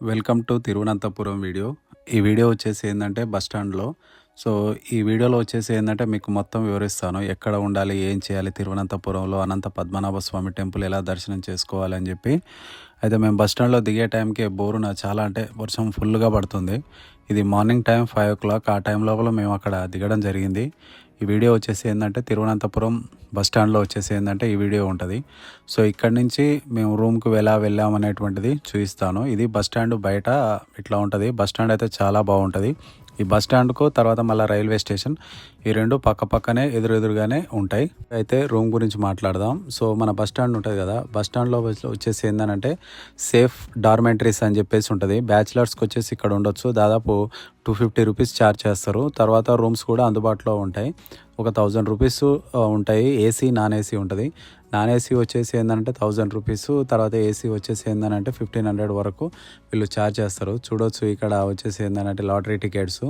Welcome to Thiruvananthapuram video. ఈ video వచ్చేసి ఏంటంటే బస్ స్టాండ్లో. సో ఈ వీడియోలో వచ్చేసి ఏంటంటే మీకు మొత్తం వివరిస్తాను. ఎక్కడ ఉండాలి ఏం చేయాలి తిరువనంతపురంలో అనంత పద్మనాభ స్వామి టెంపుల్ ఎలా దర్శనం చేసుకోవాలి అని చెప్పి. అయితే మేము బస్ స్టాండ్లో దిగే టైంకి బోరున చాలా అంటే వర్షం ఫుల్గా పడుతుంది. ఇది morning time five o'clock. ఆ టైం లోపల మేము అక్కడ దిగడం జరిగింది. ఈ వీడియో వచ్చేసి ఏంటంటే తిరువనంతపురం బస్ స్టాండ్లో వచ్చేసి ఏంటంటే ఈ వీడియో ఉంటుంది. సో ఇక్కడ నుంచి మేము రూమ్కి ఎలా వెళ్ళాం అనేటువంటిది చూపిస్తాను. ఇది బస్ స్టాండ్ బయట ఇట్లా ఉంటుంది. బస్ స్టాండ్ అయితే చాలా బాగుంటుంది. ఈ బస్ స్టాండ్కు తర్వాత మళ్ళీ రైల్వే స్టేషన్. ఈ రెండు పక్క పక్కనే ఎదురెదురుగానే ఉంటాయి. అయితే రూమ్ గురించి మాట్లాడదాం. సో మన బస్ స్టాండ్ ఉంటుంది కదా. బస్ స్టాండ్లో వచ్చేసి ఏంటంటే సేఫ్ డార్మెంటరీస్ అని చెప్పేసి ఉంటుంది. బ్యాచిలర్స్కి వచ్చేసి ఇక్కడ ఉండొచ్చు. దాదాపు టూ ఫిఫ్టీ రూపీస్ ఛార్జ్ చేస్తారు. తర్వాత రూమ్స్ కూడా అందుబాటులో ఉంటాయి. ఒక థౌజండ్ రూపీస్ ఉంటాయి. ఏసీ నాన్ ఏసీ ఉంటుంది. నాన్ ఏసీ వచ్చేసి ఏంటంటే థౌజండ్ రూపీస్ తర్వాత ఏసీ వచ్చేసి ఏంటంటే ఫిఫ్టీన్ హండ్రెడ్ వరకు వీళ్ళు ఛార్జ్ చేస్తారు. చూడొచ్చు ఇక్కడ వచ్చేసి ఏంటంటే లాటరీ టికెట్స్.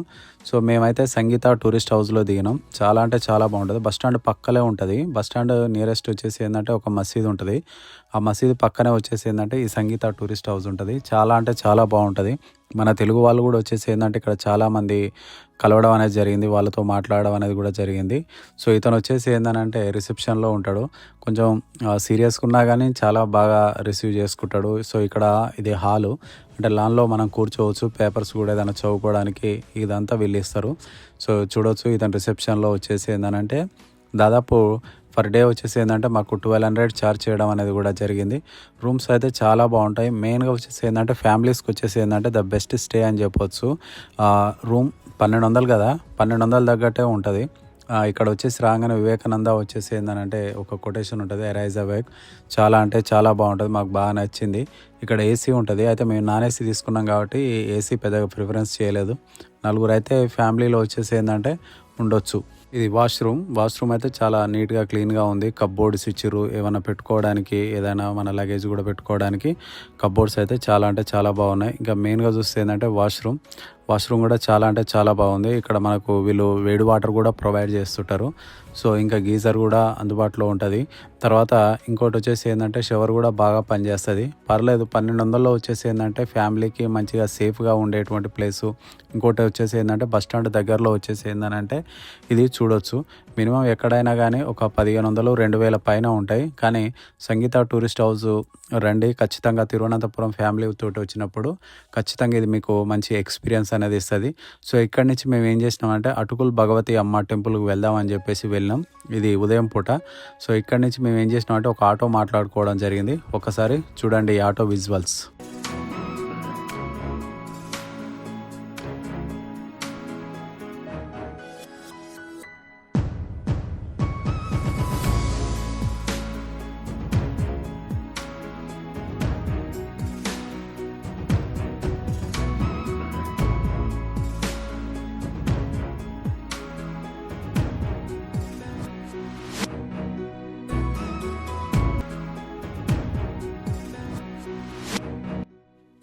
సో మేమైతే సంగీత టూరిస్ట్ హౌస్లో దిగినాం. చాలా అంటే చాలా బాగుంటుంది. బస్ స్టాండ్ పక్కలే ఉంటుంది. బస్ స్టాండ్ నియరెస్ట్ వచ్చేసి ఏంటంటే ఒక మసీద్ ఉంటుంది. ఆ మసీద్ పక్కనే వచ్చేసి ఏంటంటే ఈ సంగీత టూరిస్ట్ హౌస్ ఉంటుంది. చాలా అంటే చాలా బాగుంటుంది. మన తెలుగు వాళ్ళు కూడా వచ్చేసి ఏంటంటే ఇక్కడ చాలామంది కలవడం అనేది జరిగింది వాళ్ళతో మాట్లాడడం అనేది కూడా జరిగింది. సో ఇతను వచ్చేసి ఏంటంటే రిసెప్షన్లో ఉంటాడు. కొంచెం సీరియస్గా ఉన్నా కానీ చాలా బాగా రిసీవ్ చేసుకుంటాడు. సో ఇక్కడ ఇది హాలు. అంటే లాన్లో మనం కూర్చోవచ్చు పేపర్స్ కూడా ఏదైనా చదువుకోవడానికి ఇదంతా వీళ్ళు ఇస్తారు. సో చూడవచ్చు ఇతను రిసెప్షన్లో వచ్చేసి ఏంటంటే దాదాపు పర్ డే వచ్చేసి ఏంటంటే మాకు ట్వెల్వ్ హండ్రెడ్ ఛార్జ్ చేయడం అనేది కూడా జరిగింది. రూమ్స్ అయితే చాలా బాగుంటాయి. మెయిన్గా వచ్చేసి ఏంటంటే ఫ్యామిలీస్కి వచ్చేసి ఏంటంటే ద బెస్ట్ స్టే అని చెప్పొచ్చు. రూమ్ పన్నెండు వందలు కదా? పన్నెండు వందలు తగ్గట్టే ఉంటుంది. ఇక్కడ వచ్చేసి రాగానే వివేకానంద వచ్చేసి ఏంటంటే ఒక కొటేషన్ ఉంటుంది ఎరైజ్ అవేక్ చాలా అంటే చాలా బాగుంటుంది. మాకు బాగా నచ్చింది. ఇక్కడ ఏసీ ఉంటుంది. అయితే మేము నాన్ ఏసీ తీసుకున్నాం కాబట్టి ఏసీ పెద్దగా ప్రిఫరెన్స్ చేయలేదు. నలుగురు అయితే ఫ్యామిలీలో వచ్చేసి ఏంటంటే ఉండొచ్చు. ఇది వాష్రూమ్. వాష్రూమ్ అయితే చాలా నీట్గా క్లీన్గా ఉంది. కబ్బోర్డ్స్ ఇచ్చారు ఏమైనా పెట్టుకోవడానికి ఏదైనా మన లగేజ్ కూడా పెట్టుకోవడానికి. కప్బోర్డ్స్ అయితే చాలా అంటే చాలా బాగున్నాయి. ఇంకా మెయిన్గా చూస్తే ఏంటంటే వాష్రూమ్. వాష్రూమ్ కూడా చాలా అంటే చాలా బాగుంది. ఇక్కడ మనకు వీళ్ళు వేడి వాటర్ కూడా ప్రొవైడ్ చేస్తుంటారు. సో ఇంకా గీజర్ కూడా అందుబాటులో ఉంటుంది. తర్వాత ఇంకోటి వచ్చేసి ఏంటంటే షవర్ కూడా బాగా పనిచేస్తుంది. పర్లేదు పన్నెండు వందల్లో వచ్చేసి ఏంటంటే ఫ్యామిలీకి మంచిగా సేఫ్గా ఉండేటువంటి ప్లేసు. ఇంకోటి వచ్చేసి ఏంటంటే బస్ స్టాండ్ దగ్గరలో వచ్చేసి ఏంటంటే ఇది చూడొచ్చు. మినిమం ఎక్కడైనా కానీ ఒక పదిహేను వందలు రెండు వేల పైన ఉంటాయి. కానీ సంగీత టూరిస్ట్ హౌస్ రండి. ఖచ్చితంగా తిరువనంతపురం ఫ్యామిలీ తోటి వచ్చినప్పుడు ఖచ్చితంగా ఇది మీకు మంచి ఎక్స్పీరియన్స్ అనేది ఇస్తుంది. సో ఇక్కడి నుంచి మేము ఏం చేసినామంటే అటుకుల్ భగవతి అమ్మ టెంపుల్కి వెళ్దామని చెప్పేసి వెళ్ళినాం. ఇది ఉదయం పూట. సో ఇక్కడి నుంచి మేము ఏం చేసినామంటే ఒక ఆటో మాట్లాడుకోవడం జరిగింది. ఒకసారి చూడండి ఈ ఆటో విజువల్స్.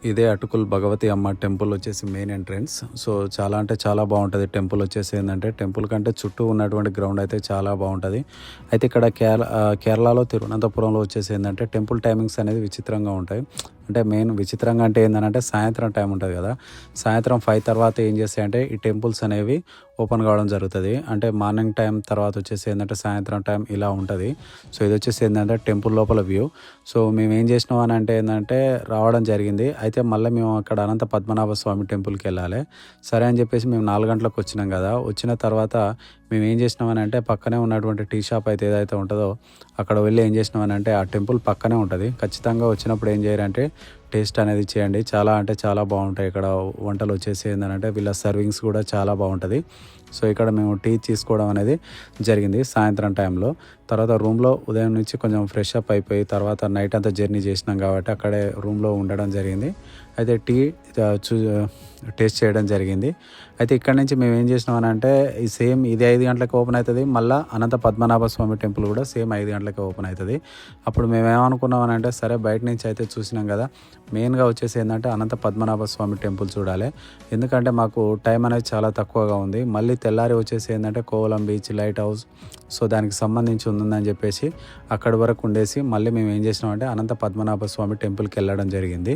ఇదే అటుకుల్ భగవతి అమ్మ టెంపుల్ వచ్చేసి మెయిన్ ఎంట్రన్స్ సో చాలా అంటే చాలా బాగుంటుంది టెంపుల్ వచ్చేసి ఏంటంటే టెంపుల్ కంటే చుట్టూ ఉన్నటువంటి గ్రౌండ్ అయితే చాలా బాగుంటుంది. అయితే ఇక్కడ కేరళ కేరళలో తిరువనంతపురంలో వచ్చేసి ఏంటంటే టెంపుల్ టైమింగ్స్ అనేది విచిత్రంగా ఉంటాయి. అంటే మెయిన్ విచిత్రంగా అంటే ఏంటంటే సాయంత్రం టైం ఉంటుంది కదా. సాయంత్రం ఫైవ్ తర్వాత ఏం చేస్తాయంటే ఈ టెంపుల్స్ అనేవి ఓపెన్ కావడం జరుగుతుంది. అంటే మార్నింగ్ టైం తర్వాత వచ్చేసి ఏంటంటే సాయంత్రం టైం ఇలా ఉంటుంది. సో ఇది వచ్చేసి ఏంటంటే టెంపుల్ లోపల వ్యూ. సో మేము ఏం చేసినాం అని అంటే ఏంటంటే రావడం జరిగింది. అయితే మళ్ళీ మేము అక్కడ అనంత పద్మనాభ స్వామి టెంపుల్కి వెళ్ళాలి. సరే అని చెప్పేసి మేము నాలుగు గంటలకు వచ్చినాం కదా. వచ్చిన తర్వాత మేము ఏం చేసినామని అంటే పక్కనే ఉన్నటువంటి టీ షాప్ అయితే ఏదైతే ఉంటుందో అక్కడ వెళ్ళి ఏం చేసినామని అంటే ఆ టెంపుల్ పక్కనే ఉంటుంది. ఖచ్చితంగా వచ్చినప్పుడు ఏం చేయాలంటే టేస్ట్ అనేది చేయండి. చాలా అంటే చాలా బాగుంటాయి. ఇక్కడ వంటలు వచ్చేసి ఏంటంటే వీళ్ళ సర్వింగ్స్ కూడా చాలా బాగుంటుంది. సో ఇక్కడ మేము టీ తీసుకోవడం అనేది జరిగింది సాయంత్రం టైంలో. తర్వాత రూమ్లో ఉదయం నుంచి కొంచెం ఫ్రెష్ అప్ అయిపోయి తర్వాత నైట్ అంతా జర్నీ చేసినాం కాబట్టి అక్కడే రూమ్లో ఉండడం జరిగింది. అయితే టీ చూ టేస్ట్ చేయడం జరిగింది. అయితే ఇక్కడ నుంచి మేము ఏం చేసినాం అని అంటే ఈ సేమ్ ఇది ఐదు గంటలకు ఓపెన్ అవుతుంది మళ్ళీ అనంత పద్మనాభ స్వామి టెంపుల్ కూడా సేమ్ ఐదు గంటలకు ఓపెన్ అవుతుంది. అప్పుడు మేము ఏమనుకున్నాం అంటే సరే బయట నుంచి అయితే చూసినాం కదా మెయిన్గా వచ్చేసి ఏంటంటే అనంత పద్మనాభ స్వామి టెంపుల్ చూడాలి. ఎందుకంటే మాకు టైం అనేది చాలా తక్కువగా ఉంది. మళ్ళీ తెల్లారి వచ్చేసి ఏంటంటే Kovalam beach lighthouse so దానికి సంబంధించి ఉందని చెప్పేసి అక్కడి వరకు ఉండేసి మళ్ళీ మేము ఏం చేసినామంటే అనంత పద్మనాభ స్వామి టెంపుల్కి వెళ్ళడం జరిగింది.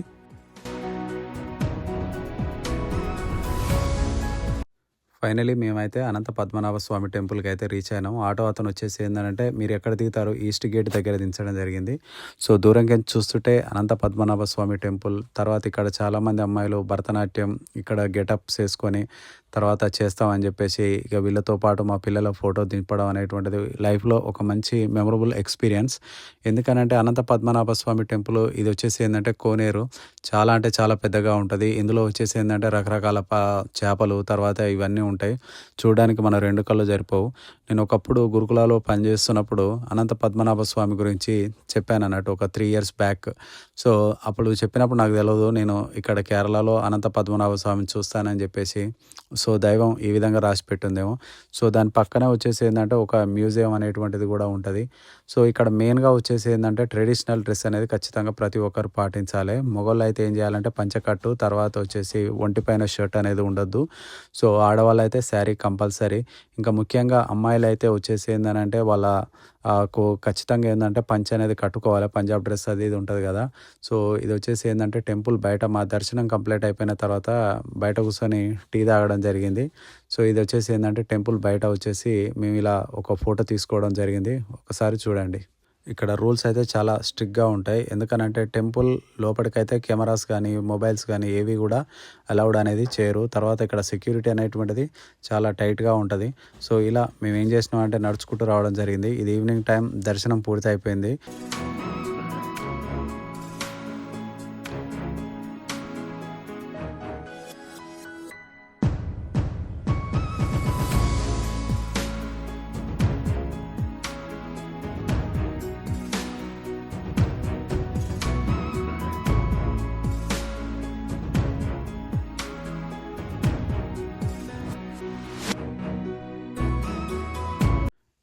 ఫైనలీ మేమైతే అనంత పద్మనాభ స్వామి టెంపుల్కి అయితే రీచ్ అయినాం. ఆటో అతను వచ్చేసి ఏంటంటే మీరు ఎక్కడ దిగుతారు ఈస్ట్ గేట్ దగ్గర దించడం జరిగింది. సో దూరంగా చూస్తుంటే అనంత పద్మనాభ స్వామి టెంపుల్ తర్వాత ఇక్కడ చాలామంది అమ్మాయిలు భరతనాట్యం ఇక్కడ గెటప్స్ వేసుకొని తర్వాత చేస్తామని చెప్పేసి ఇక వీళ్ళతో పాటు మా పిల్లల ఫోటో దింపడం అనేటువంటిది లైఫ్లో ఒక మంచి మెమొరబుల్ ఎక్స్పీరియన్స్. ఎందుకనంటే అనంత పద్మనాభ స్వామి టెంపుల్ ఇది వచ్చేసి ఏంటంటే కోనేరు. చాలా అంటే చాలా పెద్దగా ఉంటుంది. ఇందులో వచ్చేసి ఏంటంటే రకరకాల చేపలు తర్వాత ఇవన్నీ ఉంటాయి. చూడడానికి మన రెండు కళ్ళు జరిపోవు. నేను ఒకప్పుడు గురుకులాలో పనిచేస్తున్నప్పుడు అనంత పద్మనాభ స్వామి గురించి చెప్పాను అన్నట్టు ఒక త్రీ ఇయర్స్ బ్యాక్ సో అప్పుడు చెప్పినప్పుడు నాకు తెలియదు నేను ఇక్కడ కేరళలో అనంత పద్మనాభ స్వామిని చూస్తానని చెప్పేసి సో దైవం ఈ విధంగా రాసి పెట్టిందేమో. సో దాని పక్కనే వచ్చేసి ఏంటంటే ఒక మ్యూజియం అనేటువంటిది కూడా ఉంటుంది. సో ఇక్కడ మెయిన్గా వచ్చేసి ఏంటంటే ట్రెడిషనల్ డ్రెస్ అనేది ఖచ్చితంగా ప్రతి ఒక్కరు పాటించాలి. మొగోళ్ళు అయితే ఏం చేయాలంటే పంచకట్టు తర్వాత వచ్చేసి ఒంటిపైన షర్ట్ అనేది ఉండొద్దు. సో ఆడవాళ్ళు అయితే శారీ కంపల్సరీ. ఇంకా ముఖ్యంగా అమ్మాయి అమ్మాయిలు అయితే వచ్చేసి ఏంటంటే వాళ్ళ ఖచ్చితంగా ఏంటంటే పంచ అనేది కట్టుకోవాలి. పంజాబ్ డ్రెస్ అది ఇది ఉంటుంది కదా. సో ఇది వచ్చేసి ఏంటంటే టెంపుల్ బయట మా దర్శనం కంప్లీట్ అయిపోయిన తర్వాత బయట కూర్చొని టీ తాగడం జరిగింది. సో ఇది వచ్చేసి ఏంటంటే టెంపుల్ బయట వచ్చేసి మేము ఇలా ఒక ఫోటో తీసుకోవడం జరిగింది. ఒకసారి చూడండి. ఇక్కడ రూల్స్ అయితే చాలా స్ట్రిక్ట్గా ఉంటాయి. ఎందుకనంటే టెంపుల్ లోపలికైతే కెమెరాస్ కానీ మొబైల్స్ కానీ ఏవి కూడా అలౌడ్ అనేది చేయరు. తర్వాత ఇక్కడ సెక్యూరిటీ అనేటువంటిది చాలా టైట్గా ఉంటుంది. సో ఇలా మేము ఏం చేసినాం అంటే నడుచుకుంటూ రావడం జరిగింది. ఇది ఈవినింగ్ టైం దర్శనం పూర్తి అయిపోయింది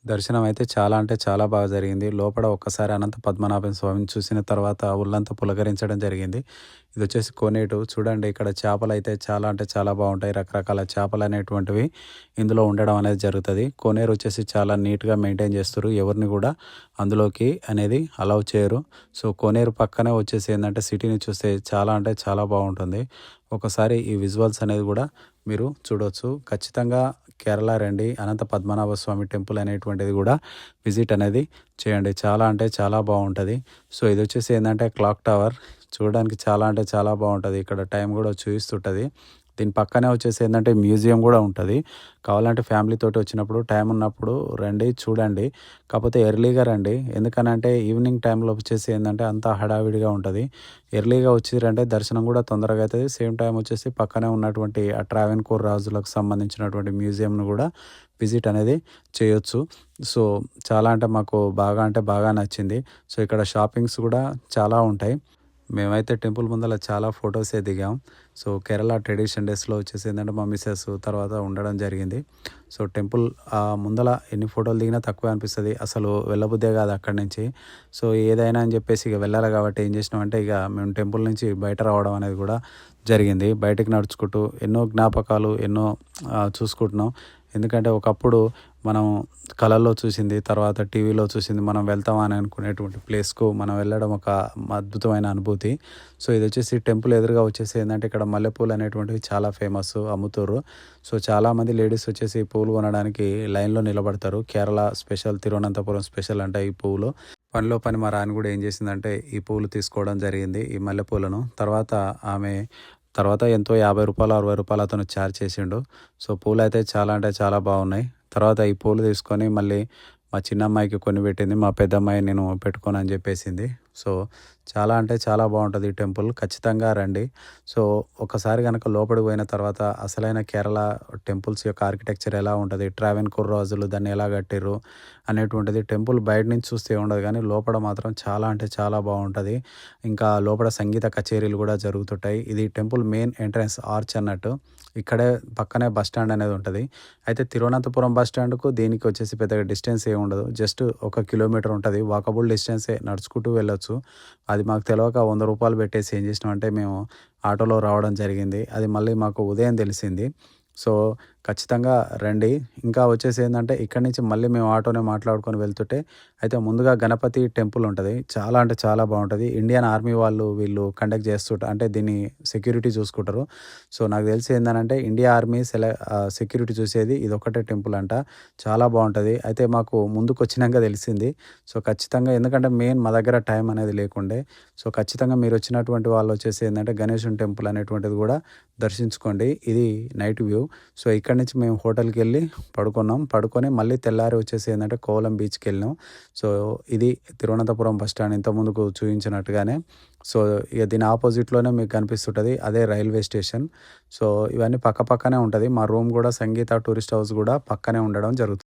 దర్శనం అయితే చాలా అంటే చాలా బాగా జరిగింది. లోపల ఒక్కసారి అనంత పద్మనాభం స్వామిని చూసిన తర్వాత ఒళ్ళంతా పులకరించడం జరిగింది. ఇది వచ్చేసి కోనేటు చూడండి ఇక్కడ చేపలు అయితే చాలా అంటే చాలా బాగుంటాయి. రకరకాల చేపలు అనేటువంటివి ఇందులో ఉండడం అనేది జరుగుతుంది. కోనేరు వచ్చేసి చాలా నీట్గా మెయింటైన్ చేస్తారు ఎవరిని కూడా అందులోకి అనేది అలౌ చేయరు. సో కోనేరు పక్కనే వచ్చేసి ఏంటంటే సిటీని చూస్తే చాలా అంటే చాలా బాగుంటుంది. ఒకసారి ఈ విజువల్స్ అనేది కూడా మీరు చూడవచ్చు ఖచ్చితంగా కేరళ రండి. అనంత పద్మనాభ స్వామి టెంపుల్ అనేటువంటిది కూడా విజిట్ అనేది చేయండి. చాలా అంటే చాలా బాగుంటుంది. సో ఇది వచ్చేసి ఏంటంటే క్లాక్ టవర్. చూడడానికి చాలా అంటే చాలా బాగుంటుంది. ఇక్కడ టైం కూడా చూపిస్తుంటుంది. దీని పక్కనే వచ్చేసి ఏంటంటే మ్యూజియం కూడా ఉంటుంది. కావాలంటే ఫ్యామిలీతో వచ్చినప్పుడు టైం ఉన్నప్పుడు రండి చూడండి. కాకపోతే ఎర్లీగా రండి. ఎందుకనంటే ఈవినింగ్ టైంలో వచ్చేసి ఏంటంటే అంతా హడావిడిగా ఉంటుంది. ఎర్లీగా వచ్చిరంటే దర్శనం కూడా తొందరగా అవుతుంది సేమ్ టైం వచ్చేసి పక్కనే ఉన్నటువంటి ఆ ట్రావెన్కోర్ రాజులకు సంబంధించినటువంటి మ్యూజియంను కూడా విజిట్ అనేది చేయొచ్చు. సో చాలా అంటే మాకు బాగా అంటే బాగా నచ్చింది. సో ఇక్కడ షాపింగ్స్ కూడా చాలా ఉంటాయి. మేమైతే టెంపుల్ ముందర చాలా ఫొటోసే దిగాం. సో కేరళ ట్రెడిషన్ డేస్లో వచ్చేసి ఏంటంటే మా మిస్సెస్ తర్వాత ఉండడం జరిగింది. సో టెంపుల్ ముందల ఎన్ని ఫోటోలు దిగినా తక్కువే అనిపిస్తుంది. అసలు వెళ్ళబుద్దే కాదు అక్కడి నుంచి. సో ఏదైనా అని చెప్పేసి ఇక వెళ్ళాలి కాబట్టి ఏం చేసినామంటే ఇక మేము టెంపుల్ నుంచి బయట రావడం అనేది కూడా జరిగింది. బయటకు నడుచుకుంటూ ఎన్నో జ్ఞాపకాలు ఎన్నో చూసుకుంటున్నాం. ఎందుకంటే ఒకప్పుడు మనం కళల్లో చూసింది తర్వాత టీవీలో చూసింది మనం వెళ్తామని అనుకునేటువంటి ప్లేస్కు మనం వెళ్ళడం ఒక అద్భుతమైన అనుభూతి. సో ఇది వచ్చేసి టెంపుల్ ఎదురుగా వచ్చేసి ఏంటంటే ఇక్కడ మల్లెపూలు అనేటువంటివి చాలా ఫేమస్ అమ్ముతారు. సో చాలామంది లేడీస్ వచ్చేసి పూలు కొనడానికి లైన్లో నిలబడతారు. కేరళ స్పెషల్ తిరువనంతపురం స్పెషల్ అంటే ఈ పువ్వులు పనిలో పని మా రాని కూడా ఏం చేసిందంటే ఈ పూలు తీసుకోవడం జరిగింది ఈ మల్లెపూలను. తర్వాత ఆమె తర్వాత ఎంతో యాభై రూపాయలు అరవై రూపాయలు అతను ఛార్జ్ చేసిండు. సో పూలు అయితే చాలా అంటే చాలా బాగున్నాయి. తర్వాత ఈ పూలు తీసుకొని మళ్ళీ మా చిన్నమ్మాయికి కొన్ని పెట్టింది మా పెద్దమ్మాయి నేను పెట్టుకోనని చెప్పేసింది. సో చాలా అంటే చాలా బాగుంటుంది ఈ టెంపుల్. ఖచ్చితంగా రండి. సో ఒకసారి కనుక లోపలికి పోయిన తర్వాత అసలైన కేరళ టెంపుల్స్ యొక్క ఆర్కిటెక్చర్ ఎలా ఉంటుంది? ట్రావెన్ రాజులు దాన్ని ఎలా కట్టారు అనేటువంటిది టెంపుల్ బయట నుంచి చూస్తే ఉండదు కానీ లోపల మాత్రం చాలా అంటే చాలా బాగుంటుంది. ఇంకా లోపల సంగీత కచేరీలు కూడా జరుగుతుంటాయి. ఇది టెంపుల్ మెయిన్ ఎంట్రన్స్ ఆర్చ్ అన్నట్టు. ఇక్కడే పక్కనే బస్ స్టాండ్ అనేది ఉంటుంది. అయితే తిరువనంతపురం బస్ స్టాండ్కు దీనికి వచ్చేసి పెద్దగా డిస్టెన్స్ ఏమి ఉండదు జస్ట్ ఒక కిలోమీటర్ ఉంటుంది. వాకబుల్ డిస్టెన్సే నడుచుకుంటూ వెళ్ళొచ్చు. అది మాకు తెలియక వంద రూపాయలు పెట్టేసి ఏం చేసినామంటే మేము ఆటోలో రావడం జరిగింది. అది మళ్ళీ మాకు ఉదయం తెలిసింది. సో ఖచ్చితంగా రండి. ఇంకా వచ్చేసి ఏంటంటే ఇక్కడి నుంచి మళ్ళీ మేము ఆటోనే మాట్లాడుకొని వెళ్తుంటే అయితే ముందుగా గణపతి టెంపుల్ ఉంటుంది. చాలా అంటే చాలా బాగుంటుంది. ఇండియన్ ఆర్మీ వాళ్ళు వీళ్ళు కండక్ట్ చేస్తుంటారు అంటే దీన్ని సెక్యూరిటీ చూసుకుంటారు. సో నాకు తెలిసి ఏంటంటే ఇండియా ఆర్మీ సెల సెక్యూరిటీ చూసేది ఇది ఒకటే టెంపుల్ అంట. చాలా బాగుంటుంది. అయితే మాకు ముందుకు వచ్చినాక తెలిసింది. సో ఖచ్చితంగా ఎందుకంటే మెయిన్ మా దగ్గర టైం అనేది లేకుండే. సో ఖచ్చితంగా మీరు వచ్చినటువంటి వాళ్ళు వచ్చేసి ఏంటంటే గణేశుని టెంపుల్ అనేటువంటిది కూడా దర్శించుకోండి. ఇది నైట్ వ్యూ. సో ఇక్కడ అక్కడి నుంచి మేము హోటల్కి వెళ్ళి పడుకున్నాం. పడుకొని మళ్ళీ తెల్లారి వచ్చేసి ఏంటంటే కోలం బీచ్కి వెళ్ళినాం సో ఇది తిరువనంతపురం బస్ స్టాండ్ ఇంత ముందుకు చూపించినట్టుగానే సో ఇక దీని ఆపోజిట్లోనే మీకు కనిపిస్తుంటుంది అదే రైల్వే స్టేషన్. సో ఇవన్నీ పక్క పక్కనే ఉంటుంది. మా రూమ్ కూడా సంగీత టూరిస్ట్ హౌస్ కూడా పక్కనే ఉండడం జరుగుతుంది.